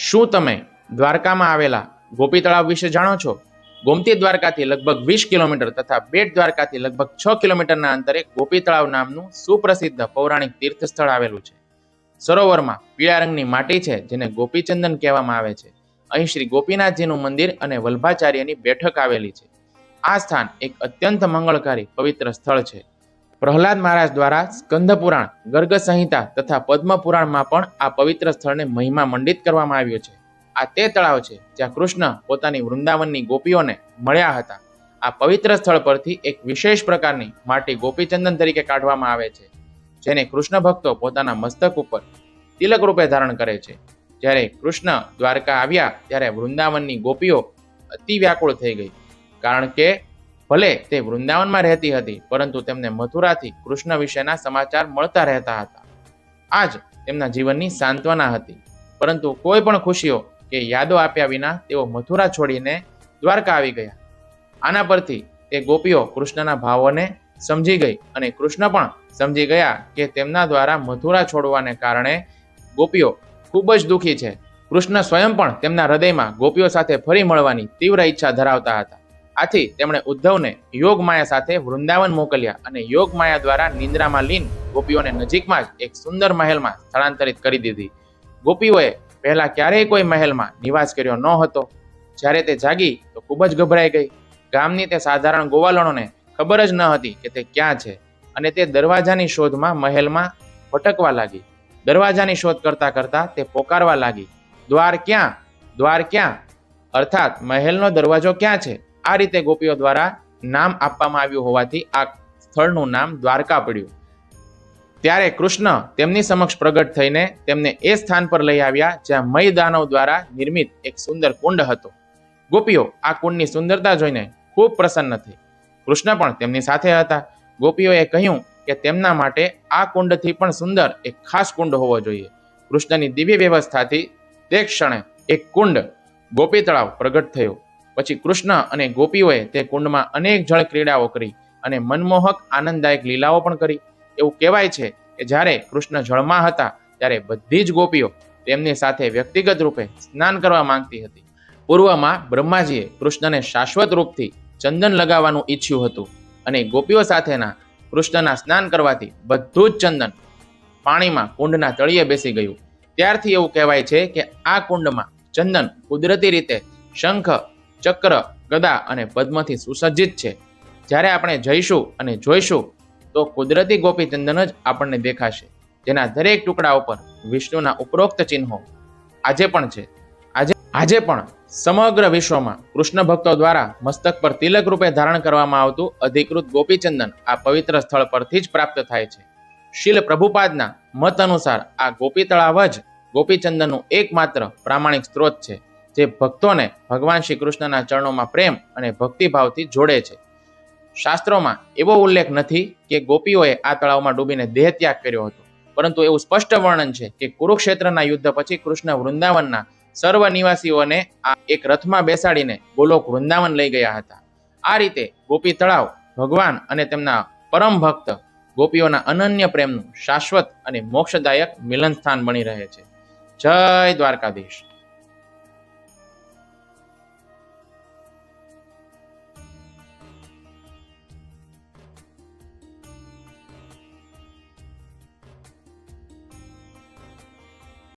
શું તમે દ્વારકામાં આવેલા ગોપી તળાવ વિશે જાણો છો? ગોમતી દ્વારકાથી લગભગ વીસ કિલોમીટર તથા બેટ દ્વારકાથી લગભગ છ કિલોમીટરના અંતરે ગોપી તળાવ નામનું સુપ્રસિદ્ધ પૌરાણિક તીર્થ સ્થળ આવેલું છે. સરોવરમાં પીળા રંગની માટી છે જેને ગોપીચંદન કહેવામાં આવે છે. અહીં શ્રી ગોપીનાથજીનું મંદિર અને વલ્ભાચાર્યની બેઠક આવેલી છે. આ સ્થાન એક અત્યંત મંગળકારી પવિત્ર સ્થળ છે. પ્રહલાદ મહારાજ દ્વારા સ્કંદ પુરાણ, ગર્ગ સંહિતા તથા પદ્મ પુરાણમાં પણ આ પવિત્ર સ્થળને મહિમા મંડિત કરવામાં આવ્યું છે. આ તે તળાવ છે જ્યાં કૃષ્ણ પોતાની વૃંદાવનની ગોપીઓને મળ્યા હતા. આ પવિત્ર સ્થળ પરથી એક વિશેષ પ્રકારની માટી ગોપીચંદન તરીકે કાઢવામાં આવે છે, જેને કૃષ્ણ ભક્તો પોતાના મસ્તક ઉપર તિલક રૂપે ધારણ કરે છે. જ્યારે કૃષ્ણ દ્વારકા આવ્યા ત્યારે વૃંદાવનની ગોપીઓ અતિ વ્યાકુળ થઈ ગઈ, કારણ કે ભલે તે વૃંદાવનમાં રહેતી હતી, પરંતુ તેમને મથુરાથી કૃષ્ણ વિશેના સમાચાર મળતા રહેતા હતા. આ જ તેમના જીવનની સાંત્વના હતી. પરંતુ કોઈ પણ ખુશીઓ કે યાદો આપ્યા વિના તેઓ મથુરા છોડીને દ્વારકા આવી ગયા. આના પરથી તે ગોપીઓ કૃષ્ણના ભાવોને સમજી ગઈ અને કૃષ્ણ પણ સમજી ગયા કે તેમના દ્વારા મથુરા છોડવાને કારણે ગોપીઓ ખૂબ જ દુઃખી છે. કૃષ્ણ સ્વયં પણ તેમના હૃદયમાં ગોપીઓ સાથે ફરી મળવાની તીવ્ર ઈચ્છા ધરાવતા હતા. આથી તેમણે ઉદ્ધવને યોગ માયા સાથે વૃંદાવન મોકલ્યા અને યોગ માયા દ્વારા નિંદ્રામાં લીન ગોપીઓને નજીકમાં જ એક સુંદર મહેલમાં સ્થળાંતરિત કરી દીધી. ગોપીઓએ પહેલા ક્યારેય કોઈ મહેલમાં નિવાસ કર્યો ન હતો. જ્યારે તે જાગી તો ખૂબ જ ગભરાઈ ગઈ. ગામની તે સાધારણ ગોવાલણોને ખબર જ ન હતી કે તે ક્યાં છે અને તે દરવાજાની શોધમાં મહેલમાં ભટકવા લાગી. દરવાજાની શોધ કરતા કરતા તે પોકારવા લાગી. દ્વાર ક્યાં? દ્વાર ક્યાં? અર્થાત મહેલનો દરવાજો ક્યાં છે? આ રીતે ગોપીઓ દ્વારા નામ આપવામાં આવ્યું હોવાથી આ સ્થળનું નામ દ્વારકા પડ્યું. ત્યારે કૃષ્ણ તેમની સમક્ષ પ્રગટ થઈને તેમને એ સ્થાન પર લઈ આવ્યા જ્યાં મય દાનવ દ્વારા નિર્મિત એક સુંદર કુંડ હતો. ગોપીઓ આ કુંડની સુંદરતા જોઈને ખૂબ પ્રસન્ન થઈ. કૃષ્ણ પણ તેમની સાથે હતા. ગોપીઓએ કહ્યું કે તેમના માટે આ કુંડથી પણ સુંદર એક ખાસ કુંડ હોવો જોઈએ. કૃષ્ણની દિવ્ય વ્યવસ્થાથી તે ક્ષણે એક કુંડ ગોપી તળાવ પ્રગટ થયો. પછી કૃષ્ણ અને ગોપીઓએ તે કુંડમાં અનેક જળ ક્રીડાઓ કરી અને મનમોહક, આનંદદાયક લીલાઓ પણ કરી. એવું કહેવાય છે કે જ્યારે કૃષ્ણ જળમાં હતા, ત્યારે બધી જ ગોપીઓ તેમની સાથે વ્યક્તિગત રૂપે સ્નાન કરવા માંગતી હતી. પૂર્વમાં બ્રહ્માજીએ કૃષ્ણને શાશ્વત રૂપથી ચંદન લગાવવાનું ઈચ્છ્યું હતું અને ગોપીઓ સાથેના કૃષ્ણના સ્નાન કરવાથી બધું જ ચંદન પાણીમાં કુંડના તળિયે બેસી ગયું. ત્યારથી એવું કહેવાય છે કે આ કુંડમાં ચંદન કુદરતી રીતે શંખ ચક્ર, ગદા અને પદ્મથી સુસજ્જિત છે. જ્યારે આપણે જઈશું અને જોઈશું, તો કુદરતી ગોપીચંદન જ આપણને દેખાશે, જેના દરેક ટુકડા ઉપર વિષ્ણુના ઉપરોક્ત ચિહ્નો આજે પણ છે. આજે આજે પણ સમગ્ર વિશ્વમાં કૃષ્ણ ભક્તો દ્વારા મસ્તક પર તિલક રૂપે ધારણ કરવામાં આવતું અધિકૃત ગોપીચંદન આ પવિત્ર સ્થળ પરથી જ પ્રાપ્ત થાય છે. શીલ પ્રભુપાદના મત અનુસાર આ ગોપી તળાવ જ ગોપીચંદનનું એકમાત્ર પ્રામાણિક સ્ત્રોત છે. જે ભક્તોને ભગવાન શ્રી કૃષ્ણના ચરણોમાં પ્રેમ અને ભક્તિભાવથી જોડે છે. શાસ્ત્રોમાં એવો ઉલ્લેખ નથી કે ગોપીઓએ આ તળાવમાં ડૂબીને દેહ ત્યાગ કર્યો હતો. પરંતુ એવું સ્પષ્ટ વર્ણન છે કે કુરુક્ષેત્રના યુદ્ધ પછી કૃષ્ણ વૃંદાવનના સર્વ નિવાસીઓને આ એક રથમાં બેસાડીને ગોલોક વૃંદાવન લઈ ગયા હતા. આ રીતે ગોપી તળાવ, ભગવાન અને તેમના પરમ ભક્ત ગોપીઓના અનન્ય પ્રેમનું શાશ્વત અને મોક્ષદાયક મિલન સ્થાન બની રહે છે. જય દ્વારકાધીશ.